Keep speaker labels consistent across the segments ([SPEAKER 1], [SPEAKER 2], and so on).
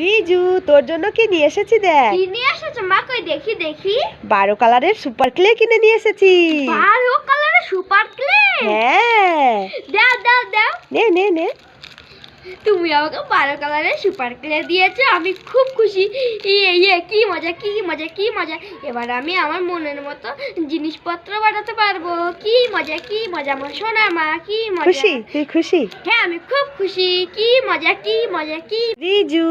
[SPEAKER 1] রিজু তোর জন্য কি নিয়ে এসেছি দেখ।
[SPEAKER 2] কি নিয়ে এসেছ? মা কই দেখি দেখি।
[SPEAKER 1] বারো কালারের সুপার ক্লে কিনে নিয়ে এসেছি।
[SPEAKER 2] বারো কালারের সুপার ক্লে?
[SPEAKER 1] হ্যাঁ।
[SPEAKER 2] দাও দাও দাও।
[SPEAKER 1] নে নে নে।
[SPEAKER 2] তুমি আমাকে বারো কালারের সুপার ক্লে দিয়েছ আমি খুব খুশি। ইয়ে ইয়ে কি মজা কি মজা কি মজা। এবার আমি আমার মনের মতো জিনিসপত্র বানাতে পারব। কি মজা কি মজা আমার সোনা মা কি মজা।
[SPEAKER 1] খুশি? তুই খুশি?
[SPEAKER 2] হ্যাঁ আমি খুব খুশি। কি মজা কি মজা কি
[SPEAKER 1] রিজু।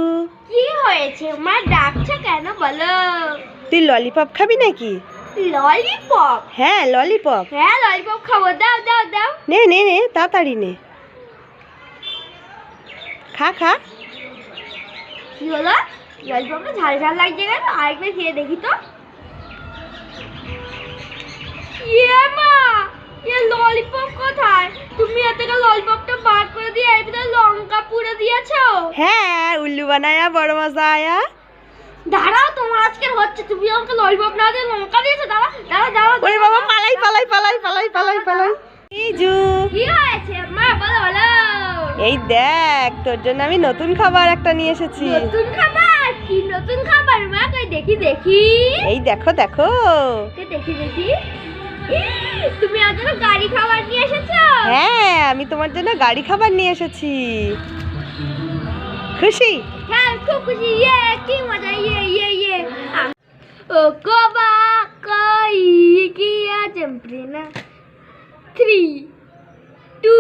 [SPEAKER 2] কি হয়েছে? মা ডাকছে কেন বলো?
[SPEAKER 1] তুই ললিপপ খাবি নাকি?
[SPEAKER 2] ললিপপ?
[SPEAKER 1] হ্যাঁ ললিপপ।
[SPEAKER 2] হ্যাঁ ললিপপ খাব। দাও দাও দাও।
[SPEAKER 1] নে নে নে তাড়াতাড়ি নে। খা খা।
[SPEAKER 2] কি হলো? ললিপপটা ঝাল ঝাল লাগছে কেন? আরেকবার খেয়ে দেখি তো। ইয়ে মা এ ললিপপ কোথায়? তুমি এত ললিপপটা বার করে দিয়ে এর ভিতরে লঙ্কা পুড়ে দিয়েছ?
[SPEAKER 1] হ্যাঁ উল্লু বানায়া বড় মজা আয়া
[SPEAKER 2] দাঁড়াও তোমার আজকে হচ্ছে। তুমি আমাকে ললিপপ না দিয়ে লঙ্কা দিয়েছ? দাঁড়া দাঁড়া দাঁড়া
[SPEAKER 1] ওরে বাবা পালাই পালাই পালাই পালাই পালাই পালাই। রিজু
[SPEAKER 2] কি হয়েছে মা? বলো।
[SPEAKER 1] এই দেখ তোর জন্য আমি নতুন খাবার একটা নিয়ে এসেছি।
[SPEAKER 2] নতুন খাবার? কি নতুন খাবার? মা কই দেখি দেখি।
[SPEAKER 1] এই দেখো দেখো।
[SPEAKER 2] কে দেখি দেখি। তুমি আজ জন্য গাড়ি খাবার নিয়ে এসেছ?
[SPEAKER 1] হ্যাঁ আমি তোমার জন্য গাড়ি খাবার নিয়ে এসেছি। খুশি?
[SPEAKER 2] হ্যাঁ খুব খুশি। ইয়ে কি মজা। ইয়ে ইয়ে ইয়ে। ও কোবা কই গিয়া জম্প্রিনা থ্রি টু